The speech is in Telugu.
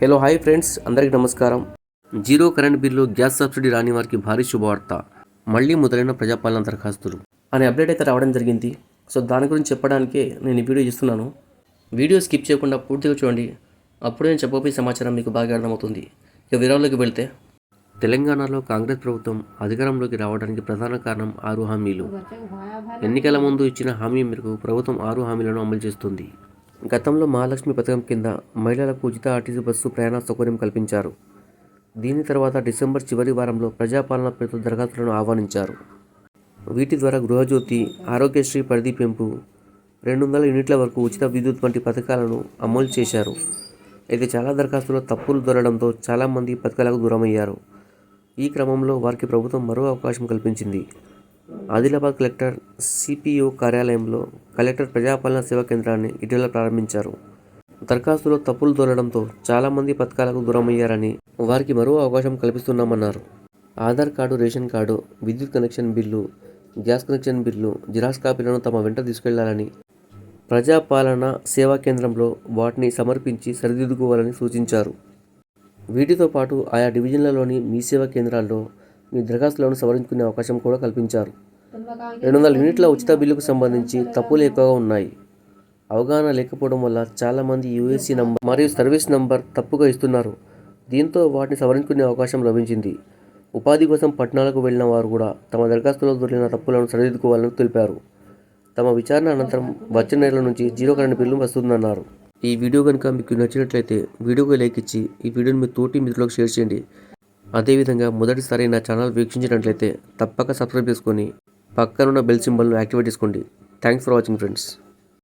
హలో హాయ్ ఫ్రెండ్స్ అందరికీ నమస్కారం. Zero current bill gas subsidy రాని వారికి భారీ శుభవార్త. మళ్ళీ మొదలైన ప్రజాపాలన దరఖాస్తులు. అనే అప్డేట్ అయితే రావడం జరిగింది. సో దాని గురించి చెప్పడానికే నేను ఈ వీడియో ఇస్తున్నాను వీడియో స్కిప్ చేయకుండా పూర్తిగా చూడండి. అప్పుడే నేను చెప్పబోయే సమాచారం మీకు బాగా అర్థమవుతుంది. ఇక వివరాల్లోకి వెళ్తే తెలంగాణలో కాంగ్రెస్ ప్రభుత్వం అధికారంలోకి రావడానికి ప్రధాన కారణం ఆరు హామీలు. ఎన్నికల ముందు ఇచ్చిన హామీ మేరకు ప్రభుత్వం ఆరు హామీలను అమలు చేస్తుంది. గతంలో మహాలక్ష్మి పథకం కింద మహిళలకు ఉచిత ఆర్టీసీ బస్సు ప్రయాణ సౌకర్యం కల్పించారు. దీని తర్వాత డిసెంబర్ చివరి వారంలో ప్రజాపాలన పేరుతో దరఖాస్తులను ఆహ్వానించారు. వీటి ద్వారా గృహజ్యోతి ఆరోగ్యశ్రీ పరిధి పెంపు రెండు వందల యూనిట్ల వరకు ఉచిత విద్యుత్ వంటి పథకాలను అమలు చేశారు. అయితే చాలా దరఖాస్తుల్లో తప్పులు దొరకడంతో చాలామంది పథకాలకు దూరమయ్యారు. ఈ క్రమంలో వారికి ప్రభుత్వం మరో అవకాశం కల్పించింది. ఆదిలాబాద్ కలెక్టర్ సిపిఓ కార్యాలయంలో కలెక్టర్ ప్రజాపాలన సేవా కేంద్రాన్ని ఇటీవల ప్రారంభించారు. దరఖాస్తులో తప్పులు దొరడంతో చాలామంది పథకాలకు దూరమయ్యారని వారికి మరో అవకాశం కల్పిస్తున్నామన్నారు. ఆధార్ కార్డు రేషన్ కార్డు విద్యుత్ connection bill gas connection bill xerox కాపీలను తమ వెంట తీసుకెళ్ళాలని ప్రజాపాలన సేవా కేంద్రంలో వాటిని సమర్పించి సరిదిద్దుకోవాలని సూచించారు. వీటితో పాటు ఆయా డివిజన్లలోని మీ సేవా కేంద్రాల్లో మీ దరఖాస్తులను సవరించుకునే అవకాశం కూడా కల్పించారు. రెండు వందల యూనిట్ల ఉచిత బిల్లుకు సంబంధించి తప్పులు ఎక్కువగా ఉన్నాయి. అవగాహన లేకపోవడం వల్ల చాలామంది యూఎస్సీ నంబర్ మరియు సర్వీస్ నంబర్ తప్పుగా ఇస్తున్నారు. దీంతో వాటిని సవరించుకునే అవకాశం లభించింది. ఉపాధి కోసం పట్టణాలకు వెళ్ళిన వారు కూడా తమ దరఖాస్తులో దొరికిన తప్పులను సరిదిద్దుకోవాలని తెలిపారు. తమ విచారణ అనంతరం వచ్చే నెల నుంచి జీరో కరెంట్ బిల్లు వస్తుందన్నారు. ఈ వీడియో కనుక మీకు నచ్చినట్లయితే వీడియోకి లైక్ ఇచ్చి ఈ వీడియోని మీ తోటి మిత్రులకు షేర్ చేయండి. అదేవిధంగా మొదటిసారి నా ఛానల్ వీక్షించినట్లయితే తప్పక సబ్స్క్రైబ్ చేసుకొని పక్కనున్న బెల్ సింబల్ను యాక్టివేట్ చేసుకోండి. Thanks for watching friends.